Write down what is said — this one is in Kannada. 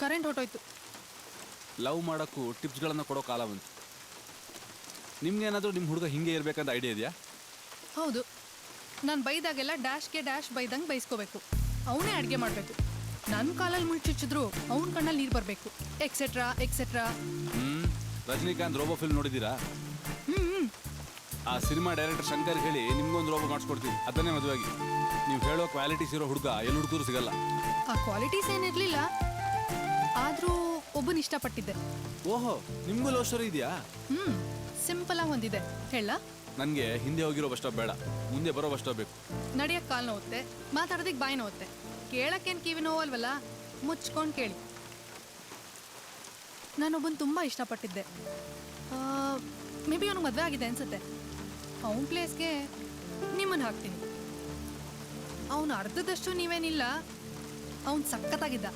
ಕರೆಂಟ್ ಹೊಟ್ಟೋಯ್ತು ಲವ್ ಮಾಡೋಕ್ಕೂ ಟಿಪ್ಸ್ಗಳನ್ನು ಕೊಡೋ ಕಾಲ ಬಂತು. ನಿಮ್ಗೇನಾದರೂ ನಿಮ್ಮ ಹುಡುಗ ಹಿಂಗೆ ಇರಬೇಕಂತ ಐಡಿಯಾ ಇದೆಯಾ? ಹೌದು. ನಾನು ಬೈದಾಗೆಲ್ಲ ಡ್ಯಾಶ್ಗೆ ಡ್ಯಾಶ್ ಬೈದಂಗೆ ಬೈಸ್ಕೋಬೇಕು. ಅವನೇ ಅಡುಗೆ ಮಾಡಬೇಕು. ನನ್ನ ಕಾಲಲ್ಲಿ ಮುಳ್ಚಿಚ್ಚಿದ್ರು ಅವನ ಕಣ್ಣಲ್ಲಿ ನೀರು ಬರಬೇಕು. ಎಕ್ಸೆಟ್ರಾ ಎಕ್ಸೆಟ್ರಾ ಹ್ಞೂ ರಜನಿಕಾಂತ್ ರೋಬೋ ಫಿಲ್ಮ್ ನೋಡಿದ್ದೀರಾ? ಹ್ಞೂ ಆ ಸಿನಿಮಾ ಡೈರೆಕ್ಟರ್ ಶಂಕರ್ ಹೇಳಿ ನಿಮ್ಗೊಂದು ರೋಬೋ ಮಾಡಿಸ್ಕೊಡ್ತೀನಿ ಅದನ್ನೇ ಮದುವಾಗಿ ನೀವು ಹೇಳೋ ಕ್ವಾಲಿಟೀಸ್ ಇರೋ ಹುಡುಗ ಎಲ್ಲಿ ಹುಡುಗರು ಸಿಗಲ್ಲ. ಆ ಕ್ವಾಲಿಟೀಸ್ ಏನಿರಲಿಲ್ಲ ಆದರೂ ಒಬ್ಬನ ಇಷ್ಟಪಟ್ಟಿದ್ದೆ. ಓಹೋ ನಿಮ್ಗೂ ಲವ್ ಸ್ಟೋರಿ ಇದೆಯಾ? ಸಿಂಪಲ್ ಆಗಿ ಹೊಂದಿದೆ ಹೇಳ. ನನಗೆ ಹಿಂದೆ ಹೋಗಿರೋ ಬಸ್ ಸ್ಟಾಪ್ ಬೇಡ. ಮುಂದೆ ಬರೋ ಬಸ್ ಸ್ಟಾಪ್ ಬೇಕು. ನಡೆಯಕ್ ಕಾಲ್ ನೋವುತ್ತೆ ಮಾತಾಡೋದಕ್ಕೆ ಬಾಯಿ ನೋವುತ್ತೆ. ಕೇಳಕ್ಕೇನು ಕಿವಿ ನೋವಲ್ವಲ್ಲ ಮುಚ್ಕೊಂಡು ಕೇಳಿ. ನಾನೊಬ್ಬನ ತುಂಬ ಇಷ್ಟಪಟ್ಟಿದ್ದೆ. ಮೇ ಬಿ ಅವ್ನಿಗೆ ಮದುವೆ ಆಗಿದೆ ಅನ್ಸುತ್ತೆ. ಅವನ ಪ್ಲೇಸ್ಗೆ ನಿಮ್ಮನ್ನು ಹಾಕ್ತೀನಿ. ಅವನು ಅರ್ಧದಷ್ಟು ನೀವೇನಿಲ್ಲ ಅವನು ಸಖತ್ತಾಗಿದ್ದ.